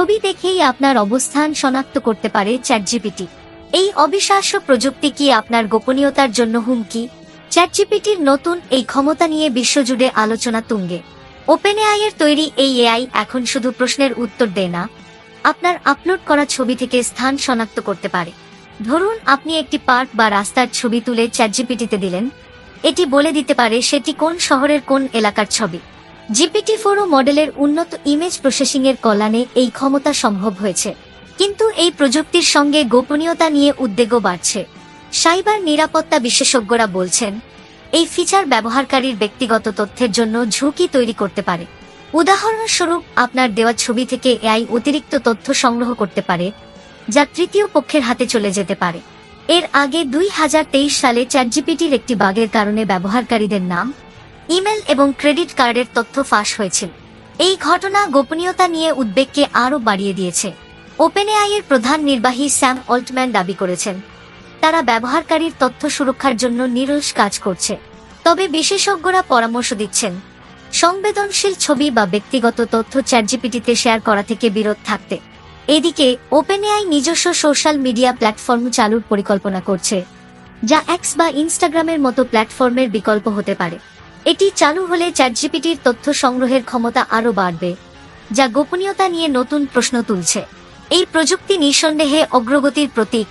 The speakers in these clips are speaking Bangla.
ছবি দেখেই আপনার অবস্থান শনাক্ত করতে পারে চ্যাটজিপিটি। এই অবিশ্বাস্য প্রযুক্তি কি আপনার গোপনীয়তার জন্য হুমকি? চ্যাটজিপিটির নতুন এই ক্ষমতা নিয়ে বিশ্বজুড়ে আলোচনা তুঙ্গে। ওপেন এর তৈরি এই এআই এখন শুধু প্রশ্নের উত্তর দেয় না, আপনার আপলোড করা ছবি থেকে স্থান শনাক্ত করতে পারে। ধরুন, আপনি একটি পার্ক বা রাস্তার ছবি তুলে চ্যাটজিপিটিতে দিলেন। এটি বলে দিতে পারে সেটি কোন শহরের কোন এলাকার ছবি। জিপিটি ফোরো মডেলের উন্নত ইমেজ প্রসেসিং এর কল্যাণে এই ক্ষমতা সম্ভব হয়েছে। কিন্তু এই প্রযুক্তির সঙ্গে গোপনীয়তা নিয়ে উদ্বেগও বাড়ছে। সাইবার নিরাপত্তা বিশেষজ্ঞরা বলছেন, এই ফিচার ব্যবহারকারীর ব্যক্তিগত তথ্যের জন্য ঝুঁকি তৈরি করতে পারে। উদাহরণস্বরূপ, আপনার দেওয়া ছবি থেকে এআই অতিরিক্ত তথ্য সংগ্রহ করতে পারে, যা তৃতীয় পক্ষের হাতে চলে যেতে পারে। এর আগে দুই হাজার তেইশ সালে চ্যাটজিপিটির একটি বাগের কারণে ব্যবহারকারীদের নাম ইমেল এবং ক্রেডিট কার্ডের তথ্য ফাঁস হয়েছিল। এই ঘটনা গোপনীয়তা নিয়ে উদ্বেগকে আরও বাড়িয়ে দিয়েছে। ওপেনএআই এর প্রধান নির্বাহী স্যাম অল্টম্যান দাবি করেছেন, তারা ব্যবহারকারীর তথ্য সুরক্ষার জন্য নিরস কাজ করছে। তবে বিশেষজ্ঞরা পরামর্শ দিচ্ছেন, সংবেদনশীল ছবি বা ব্যক্তিগত তথ্য চ্যাটজিপিটিতে শেয়ার করা থেকে বিরত থাকতে। এদিকে, ওপেনএআই নিজস্ব সোশ্যাল মিডিয়া প্ল্যাটফর্ম চালুর পরিকল্পনা করছে, যা এক্স বা ইনস্টাগ্রামের মতো প্ল্যাটফর্মের বিকল্প হতে পারে। এটি চালু হলে চ্যাটজিপিটির তথ্য সংগ্রহের ক্ষমতা আরও বাড়বে, যা গোপনীয়তা নিয়ে নতুন প্রশ্ন তুলছে। এই প্রযুক্তি নিঃসন্দেহে অগ্রগতির প্রতীক,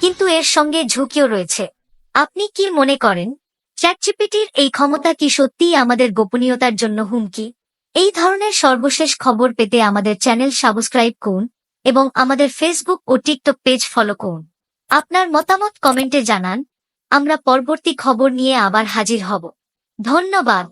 কিন্তু এর সঙ্গে ঝুঁকিও রয়েছে। আপনি কি মনে করেন, চ্যাটজিপিটির এই ক্ষমতা কি সত্যিই আমাদের গোপনীয়তার জন্য হুমকি? এই ধরনের সর্বশেষ খবর পেতে আমাদের চ্যানেল সাবস্ক্রাইব করুন এবং আমাদের ফেসবুক ও টিকটক পেজ ফলো করুন। আপনার মতামত কমেন্টে জানান। আমরা পরবর্তী খবর নিয়ে আবার হাজির হব। ধন্যবাদ।